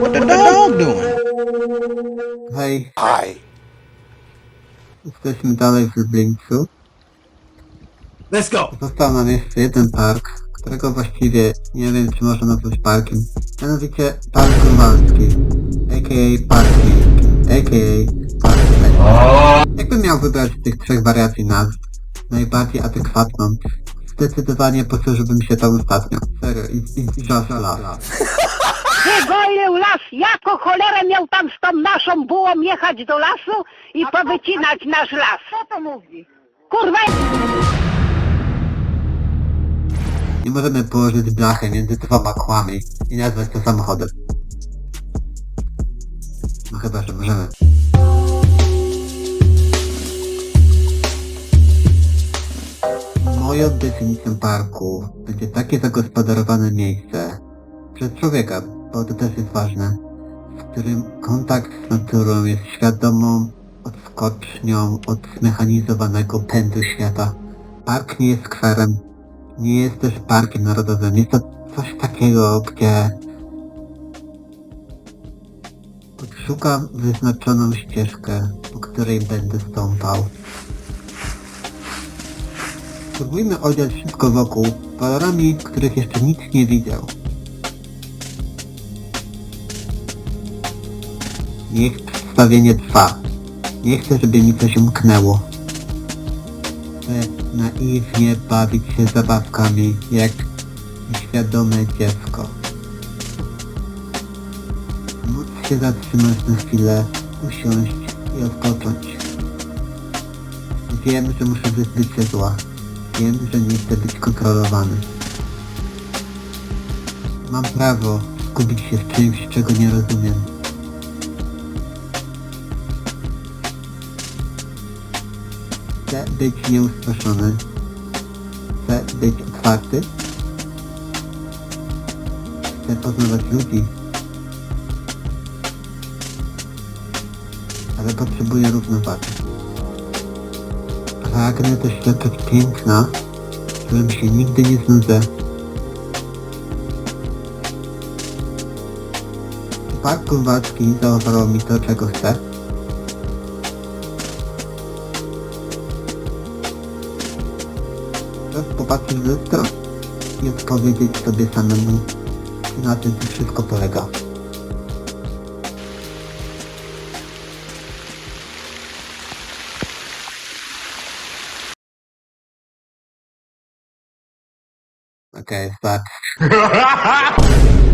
What the dog doing? Hej, Hi. jesteśmy dalej w Lublińcu. Let's go! Został nam jeszcze jeden park, którego właściwie nie wiem czy można nazwać parkiem. Mianowicie Park Grunwaldzki, a.k.a. Parking, a.k.a. Park Place. Jakbym miał wybrać z tych trzech wariacji nazw, najbardziej adekwatną, zdecydowanie posłużyłbym się tą ostatnią. Just las. Wygolił las, jako cholerę miał tam z tą naszą bułą jechać do lasu i powycinać nasz las. Co to mówi? Kurwa, Nie możemy położyć blachy między dwoma kłami i nazwać to samochodem. No chyba, że możemy. Moją definicją parku będzie takie zagospodarowane miejsce przez człowieka, bo to też jest ważne, w którym kontakt z naturą jest świadomą odskocznią od zmechanizowanego pędu świata. Park nie jest skwerem, nie jest też parkiem narodowym. Jest to coś takiego, gdzie odszukam wyznaczoną ścieżkę, po której będę stąpał. Spróbujmy odziać wszystko wokół kolorami, których jeszcze nikt nie widział. Niech przedstawienie trwa. Nie chcę, żeby mi coś umknęło. Chcę naiwnie bawić się zabawkami, jak nieświadome dziecko. Móc się zatrzymać na chwilę, usiąść i odpocząć. Wiem, że muszę wyzbyć się zła. Wiem, że nie chcę być kontrolowany. Mam prawo skupić się w czymś, czego nie rozumiem. Chcę być nieustraszony. Chcę być otwarty. Chcę poznawać ludzi. Ale potrzebuję równowagi. Pragnę doświadczać piękna, którym się nigdy nie znudzę. Park Grunwaldzki zaoferował mi to, czego chcę? Czas popatrzeć w lustro i odpowiedzieć sobie samemu, na tym to wszystko polega. Okay, fuck.